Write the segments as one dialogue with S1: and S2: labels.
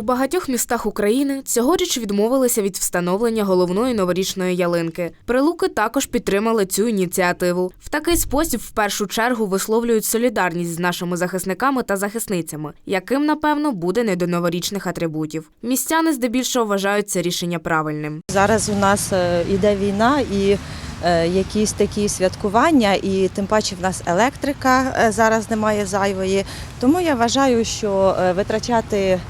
S1: В багатьох містах України цьогоріч відмовилися від встановлення головної новорічної ялинки. Прилуки також підтримали цю ініціативу. В такий спосіб, в першу чергу, висловлюють солідарність з нашими захисниками та захисницями, яким, напевно, буде не до новорічних атрибутів. Містяни здебільшого вважають це рішення правильним.
S2: Зараз у нас е, іде війна і е, якісь такі святкування, і тим паче в нас електрика е, зараз немає зайвої. Тому я вважаю, що витрачати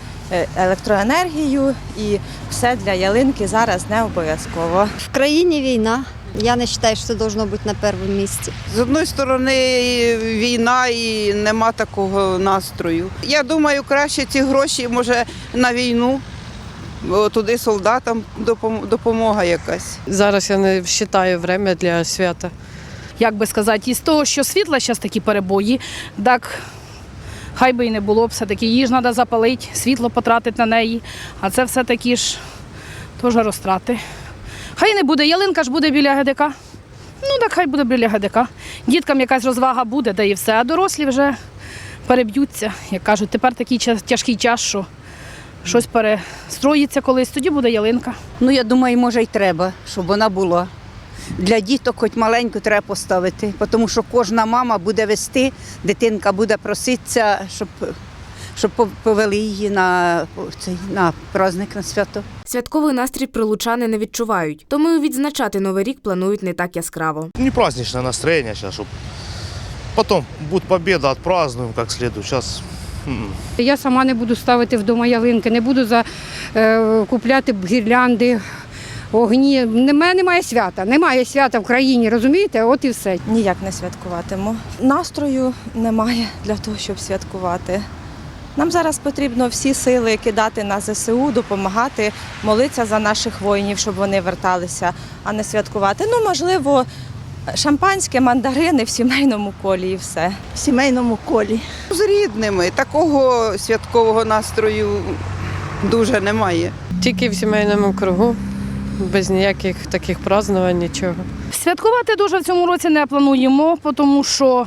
S2: електроенергію і все для ялинки зараз не обов'язково.
S3: В країні війна. Я не вважаю, що це должно бути на першому місці.
S4: З одної сторони війна і нема такого настрою. Я думаю, краще ці гроші може на війну, бо туди солдатам допомога якась.
S5: Зараз я не вважаю время для свята.
S6: як би сказати, із того, що світла зараз такі перебої, так хай би і не було, все-таки її ж треба запалити, світло потратити на неї, а це все-таки ж теж розтрати. Хай не буде, ялинка ж буде біля ГДК. Ну так хай буде біля ГДК. Діткам якась розвага буде, да і все, а дорослі вже переб'ються. Як кажуть, тепер такий тяжкий час, що щось перестроїться колись, тоді буде ялинка.
S7: Ну, я думаю, може й треба, щоб вона була. Для діток хоч маленьку треба поставити, тому що кожна мама буде вести, дитинка буде проситися, щоб, щоб повели її на, цей, на праздник, на свято.
S1: Святковий настрій прилучани не відчувають, тому і відзначати новий рік планують не так яскраво.
S8: не праздничное настроение сейчас, чтобы потом будет победа, отпразднуем как следует. Сейчас
S9: Я сама не буду ставити вдома ялинки, не буду за, е, купляти гірлянди, огні. Немає, немає свята, немає свята в країні, розумієте? От і все.
S2: Ніяк не святкуватиму. Настрою немає для того, щоб святкувати. Нам зараз потрібно всі сили кидати на ЗСУ, допомагати, молитися за наших воїнів, щоб вони верталися, а не святкувати. Ну, можливо, шампанське, мандарини в сімейному колі і все.
S7: В сімейному колі.
S4: З рідними такого святкового настрою дуже немає.
S5: Тільки в сімейному кругу, без ніяких таких празднувань, нічого.
S6: Святкувати дуже в цьому році не плануємо, тому що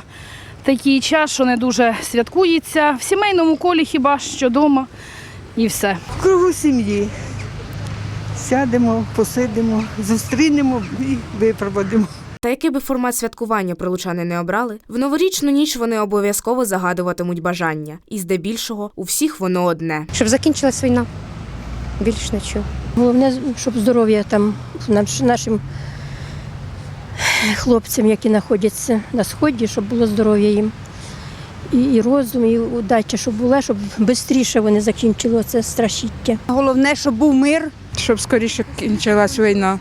S6: такий час, що не дуже святкується. В сімейному колі хіба що вдома і все.
S10: В кругу сім'ї. Сядемо, посидимо, зустрінемо і випроводимо.
S1: Та який би формат святкування прилучани не обрали, в новорічну ніч вони обов'язково загадуватимуть бажання, і здебільшого у всіх воно одне.
S3: Щоб закінчилась війна. Більш нічого. Головне, щоб здоров'я там нашим хлопцям, які знаходяться на сході, щоб було здоров'я їм. І, і розум, і удача, щоб була, щоб швидше вони закінчили це страшіття.
S7: Головне, щоб був мир.
S10: Щоб скоріше кінчилась війна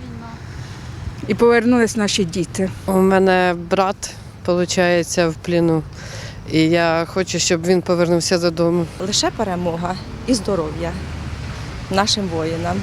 S10: і повернулись наші діти.
S5: У мене брат, виходить, в пліну. І я хочу, щоб він повернувся додому.
S2: Лише перемога і здоров'я нашим воїнам.